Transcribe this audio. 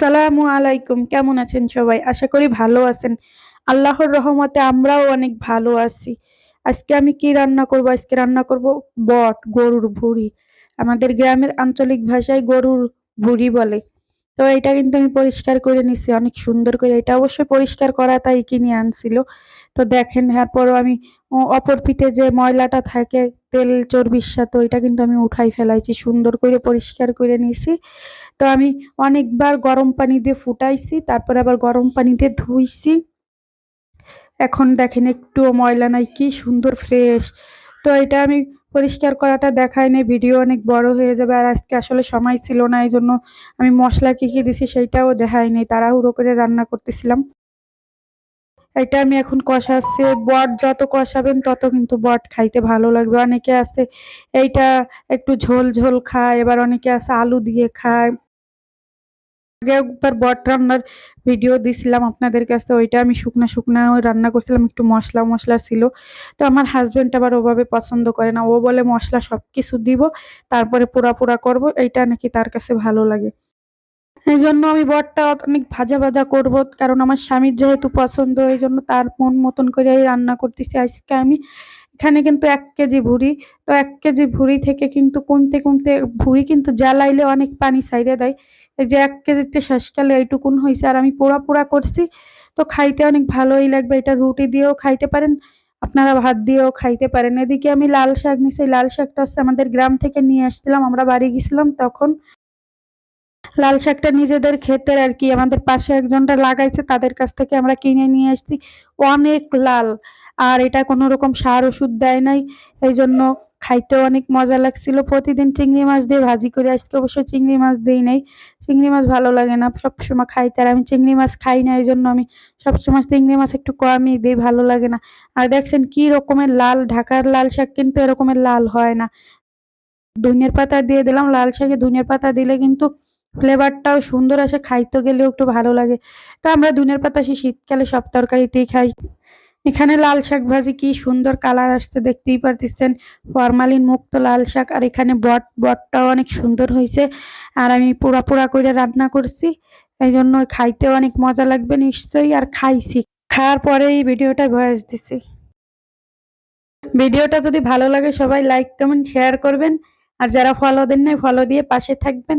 আসসালামু আলাইকুম। কেমন আছেন সবাই? আশা করি ভালো আছেন। আল্লাহর রহমতে আমরাও অনেক ভালো আছি। আজকে আমি কি রান্না করব? আজকে রান্না করব বট, গরুর ভুড়ি। আমাদের গ্রামের আঞ্চলিক ভাষায় গরুর ভুড়ি বলে। তো এটা কিন্তু আমি পরিষ্কার করে নিছি, অনেক সুন্দর করে। এটা অবশ্যই পরিষ্কার করা তাই কিনে আনছিল। তো দেখেন এরপরও আমি অপর পিঠে যে ময়লাটা থাকে, তেল, চর্বির সাথে, ওইটা কিন্তু আমি উঠাই ফেলাইছি, সুন্দর করে পরিষ্কার করে নিয়েছি। তো আমি অনেকবার গরম পানি দিয়ে ফুটাইছি, তারপরে আবার গরম পানি দিয়ে ধুইছি। এখন দেখেন একটুও ময়লা নাই, কি সুন্দর ফ্রেশ। তো এটা আমি পরিষ্কার করাটা দেখাই নাই, ভিডিও অনেক বড় হয়ে যাবে, আর আজকে আসলে সময় ছিল না এই জন্য আমি মশলা কী কী দিছি সেইটাও দেখাই নাই, তাড়াহুড়ো করে রান্না করতেছিলাম। এটা আমি এখন কষাচ্ছি। বট যত কষাবেন, তত কিন্তু বট খাইতে ভালো লাগবে। অনেকে আছে, এইটা একটু ঝোল ঝোল খায়, এবার অনেকে আছে আলু দিয়ে খায়। আগে একবার বট রান্নার ভিডিও দিছিলাম আপনাদের কাছে, ওইটা আমি শুকনা শুকনা রান্না করছিলাম, একটু মশলা মশলা ছিল। তো আমার হাজব্যান্ড আবার ওভাবে পছন্দ করে না। ও বলে, মশলা সব কিছু দিব, তারপরে পোড়া পোড়া করব। এইটা নাকি তার কাছে ভালো লাগে। এই জন্য আমি বটটা অনেক ভাজা ভাজা করব, কারণ আমার স্বামীর যেহেতু পছন্দ এই জন্য তার মন মতন করে রান্না করতেছি। আজকে আমি এখানে কিন্তু এক কেজি ভুড়ি, তো এক কেজি ভুড়ি থেকে কিন্তু কমতে কমতে ভুড়ি কিন্তু জ্বালাইলে অনেক পানি সাইডে দেয়। এই যে এক কেজিতে শেষকালে এইটুকুন হয়েছে আর আমি পোড়া পোড়া করছি, তো খাইতে অনেক ভালোই লাগবে। এটা রুটি দিয়েও খাইতে পারেন, আপনারা ভাত দিয়েও খাইতে পারেন। এদিকে আমি লাল শাক নিছি, লাল শাকটা হচ্ছে আমাদের গ্রাম থেকে নিয়ে আসছিলাম, আমরা বাড়ি গেছিলাম, তখন লাল শাকটা নিজেদের ক্ষেতের আর কি, আমাদের পাশে একজনটা লাগাইছে, তাদের কাছ থেকে আমরা কিনে নিয়ে আসছি। অনেক লাল, আর এটা কোনো রকম সার ওষুধ দেয় নাই এই জন্য খাইতেও অনেক মজা লাগছিল। প্রতিদিন চিংড়ি মাছ দিয়ে ভাজি করে, আজকে অবশ্যই চিংড়ি মাছ দিই নাই। চিংড়ি মাছ ভালো লাগে না, সবসময় খাইতে, আর আমি চিংড়ি মাছ খাই না এই জন্য আমি সবসময় চিংড়ি মাছ একটু কমই দিই, ভালো লাগে না। আর দেখছেন কি রকমের লাল, ঢাকার লাল শাক কিন্তু এরকমের লাল হয় না। ধনিয়ার পাতা দিয়ে দিলাম, লাল শাকে ধনিয়ার পাতা দিলে কিন্তু ফ্লেভারটাও সুন্দর আসে, খাইতে গেলেও একটু ভালো লাগে। তো আমরা ধনিয়ার পাতা সে শীতকালে সব তরকারিতেই খাই। এখানে লাল শাক ভাজি, কি সুন্দর কালার আসতে দেখতেই পারতেছেন। ফরমালিন মুক্ত লাল শাক, আর এখানে বট, বটটাও অনেক সুন্দর হয়েছে। আর আমি পোড়া পোড়া করে রান্না করছি। এই জন্য খাইতে অনেক মজা লাগবে নিশ্চয়ই, আর খাইছি। খাওয়ার পরেই ভিডিওটা ভয়েস দিছি। ভিডিওটা যদি ভালো লাগে সবাই লাইক কমেন্ট শেয়ার করবেন। আর যারা ফলো দেন নাই ফলো দিয়ে পাশে থাকবেন।